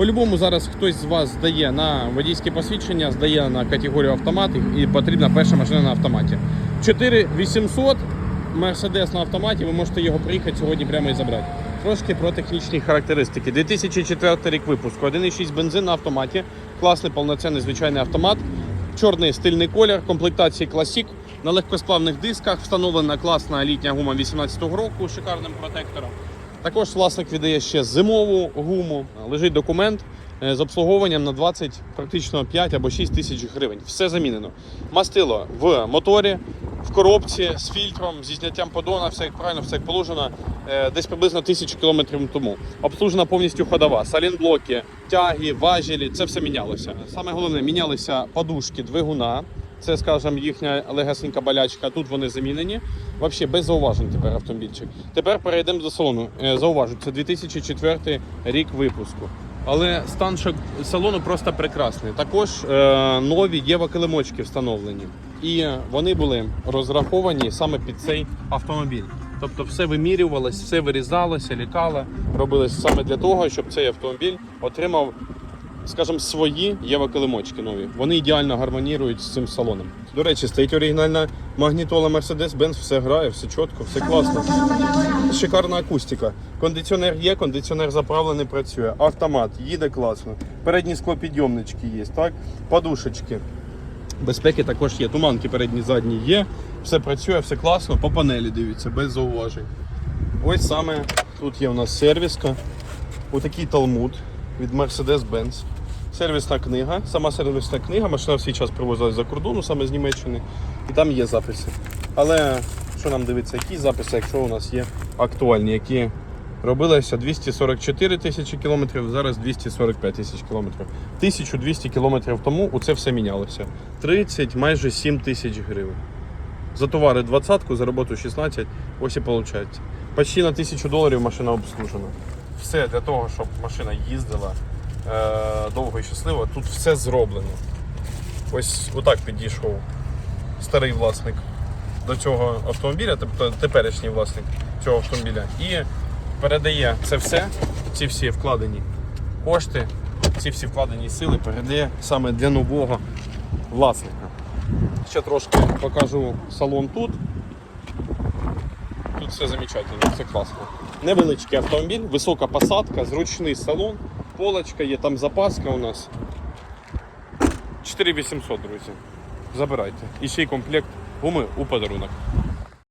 По-любому зараз хтось з вас здає на водійське посвідчення, здає на категорію автомат і потрібна перша машина на автоматі. 4800 Мерседес на автоматі, ви можете його приїхати сьогодні прямо і забрати. Трошки про технічні характеристики. 2004 рік випуску, 1,6 бензин на автоматі, класний повноцінний звичайний автомат, чорний стильний колір, комплектації Classic, на легкосплавних дисках, встановлена класна літня гума 18-го року з шикарним протектором. Також власник віддає ще зимову гуму. Лежить документ е, з обслуговуванням на 20, практично 5 або 6 тисяч гривень. Все замінено. Мастило в моторі, в коробці з фільтром, зі зняттям подона, все як правильно, все як положено. е, Десь приблизно тисячу кілометрів тому. Обслужена повністю ходова, салінблоки, тяги, важелі, це все мінялося. Саме головне, мінялися подушки двигуна. Це, скажімо, їхня легесенька болячка. Тут вони замінені. Взагалі без зауважень тепер автомобільчик. Тепер перейдемо до салону. Е, Зауважу, це 2004 рік випуску. Але стан салону просто прекрасний. Також е, нові єва-килимочки встановлені. І вони були розраховані саме під цей автомобіль. Тобто все вимірювалось, все вирізалося, лікало, робилось саме для того, щоб цей автомобіль отримав скажімо, свої євакилимочки нові. Вони ідеально гармонірують з цим салоном. До речі, стоїть оригінальна магнітола Mercedes-Benz, все грає, все чітко, все класно. Шикарна акустика. Кондиціонер є, кондиціонер заправлений, працює. Автомат, їде класно. Передні склопідйомнички є, так? Подушечки. Безпеки також є. Туманки передні, задні є. Все працює, все класно. По панелі дивіться, без зауважень. Ось саме тут є у нас сервіска. Отакий талмуд від Mercedes-Benz. Сервісна книга. Сама сервісна книга. Машина в час привозилась за кордону, саме з Німеччини. І там є записи. Але що нам дивиться, які записи, якщо у нас є актуальні, які робилися 244 тисячі кілометрів, зараз 245 тисяч кілометрів. 1200 кілометрів тому у це все мінялося. 30, майже 7 тисяч гривень. За товари 20, за роботу 16, ось і виходить. Почти на тисячу доларів машина обслужена. Все для того, щоб машина їздила е, довго і щасливо. Тут все зроблено. Ось отак підійшов старий власник до цього автомобіля, тобто теперішній власник цього автомобіля, і передає це все, ці всі вкладені кошти, ці всі вкладені сили передає саме для нового власника. Ще трошки покажу салон тут. Все замечательно, все класно. Невеличкий автомобіль, висока посадка, зручний салон, полочка є, там запаска у нас. 4800, друзі. Забирайте. І ще й комплект гуми у подарунок.